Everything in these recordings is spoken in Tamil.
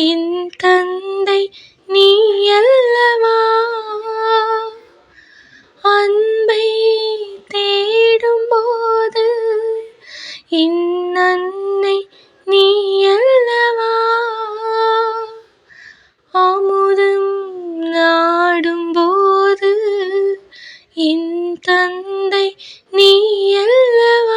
என் தந்தை நீ அல்லவா அன்பை தேடும்போது என் அன்னை நீ அல்லவா அமுதம் நாடும்போது என் தந்தை நீ அல்லவா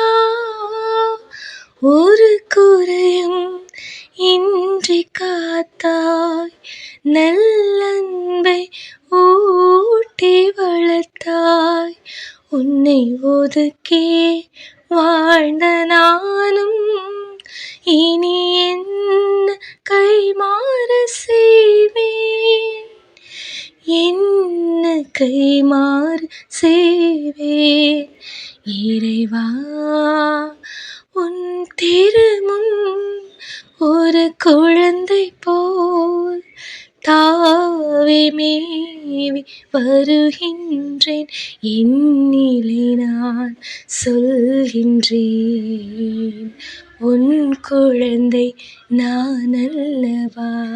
காத்தாய் நல்லன்பை ஊட்டி வளர்த்தாய். உன்னை ஒதுக்கே வாழ்ந்த நானும் இனி என்ன கைமாறு செய்வேன். என்ன கைமாறு செய்வேன். இறைவா உன் தே குழந்தை போல் தாவி மேவி வருகின்றேன். என்னிலே நான் சொல்கின்றேன் உன் குழந்தை நான் அல்லவா?